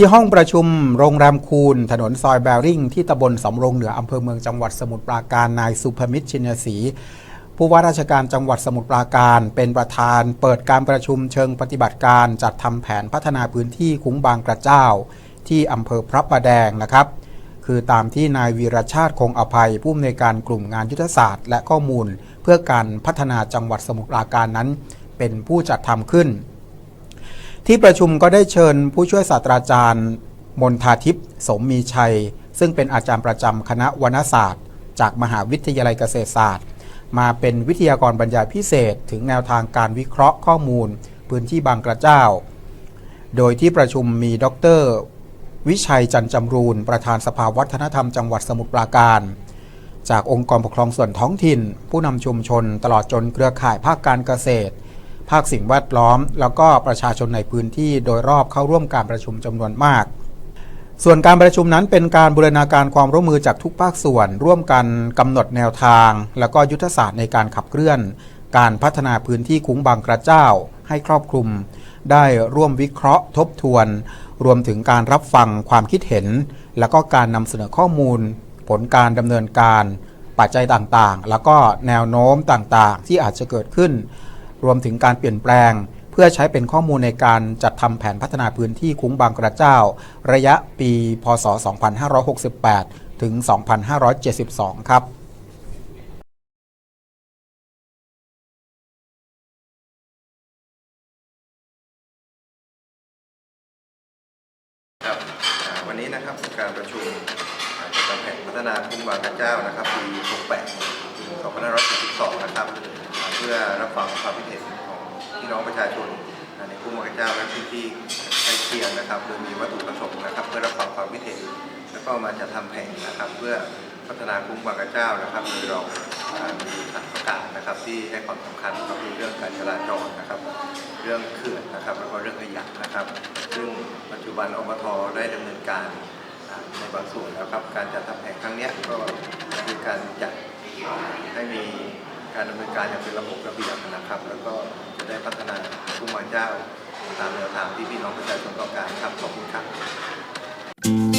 ที่ห้องประชุมโรงแรมคูนถนนซอยแบริ่งที่ตำบลสำโรงเหนืออำเภอเมืองจังหวัดสมุทรปราการนายสุภมิตรชินศรีผู้ว่าราชการจังหวัดสมุทรปราการ เป็นประธาน เปิดการประชุมเชิงปฏิบัติการ จัดทำแผนพัฒนาพื้นที่คุ้งบางกระเจ้า ที่อำเภอพระประแดงนะครับ คือตามที่นายวีรชาติคงอภัย ผู้อำนวยการกลุ่มงานยุทธศาสตร์ และข้อมูล เพื่อการพัฒนาจังหวัดสมุทรปราการนั้น เป็นผู้จัดทำขึ้น ที่ประชุมก็ได้เชิญผู้ช่วยศาสตราจารย์ มนทาทิพย์สมมีชัย ซึ่งเป็นอาจารย์ประจำคณะวรรณศาสตร์ จากมหาวิทยาลัยเกษตรศาสตร์ มาเป็นวิทยากรบรรยายพิเศษ ถึงแนวทางการวิเคราะห์ข้อมูล พื้นที่บางกระเจ้า โดยที่ประชุมมีดร วิชัยจันจำรูนประธานสภาวัฒนธรรมจังหวัดสมุทรปราการ จากองค์กรปกครองส่วนท้องถิ่น ผู้นำชุมชน ตลอดจนเครือข่ายภาคการเกษตร ภาคสิ่งแวดล้อม แล้วก็ประชาชนในพื้นที่โดยรอบเข้าร่วมการประชุมจำนวนมาก ส่วนการประชุมนั้นเป็นการบูรณาการความร่วมมือจากทุกภาคส่วน ร่วมกันกำหนดแนวทาง แล้วก็ยุทธศาสตร์ในการขับเคลื่อน การพัฒนาพื้นที่คุ้งบางกระเจ้า ให้ครอบคลุม ได้ร่วมวิเคราะห์ ทบทวน รวมถึงการรับฟังความคิดเห็น แล้วก็การนำเสนอข้อมูล ผลการดำเนินการ ปัจจัยต่างๆ แล้วก็แนวโน้มต่างๆ ที่อาจจะเกิดขึ้น รวมถึงการเปลี่ยนแปลง เพื่อใช้เป็นข้อมูลในการจัดทำแผนพัฒนาพื้นที่คุ้งบางกระเจ้า ระยะปี พศ 2568 ถึง 2572 ครับวันนี้นะครับการประชุมจัดทำแผนพัฒนาทุ่งบางกระเจ้านะครับปี 68 2542นะครับ เพื่อรับฟังความคิดเห็นของพี่น้องประชาชนในทุ่งบางกระเจ้าและพื้นที่ใกล้เคียงนะครับโดยมีวัตถุประสงค์นะครับ เพื่อรับฟังความคิดเห็นแล้วก็มาจัดทำแผนนะครับ เพื่อพัฒนาคุ้งบางกระเจ้านะครับโดยเราอ่ามีหลัประกาศนะครับ ที่ให้ความสำคัญก็คือเรื่องการจราจรนะครับ เรื่องเขื่อนนะครับแล้วก็เรื่องขยะนะครับ ซึ่งปัจจุบันอบทได้ดำเนินการในบางส่วนแล้วครับ การจัดทำแผนครั้งนี้ก็คือการจัดให้มี การดำเนินการอย่างเป็นระบบระเบียบนะครับ แล้วก็จะได้พัฒนาผู้มาเจ้า ตามแนวทางที่พี่น้องประชาชนต้องการครับขอบคุณครับ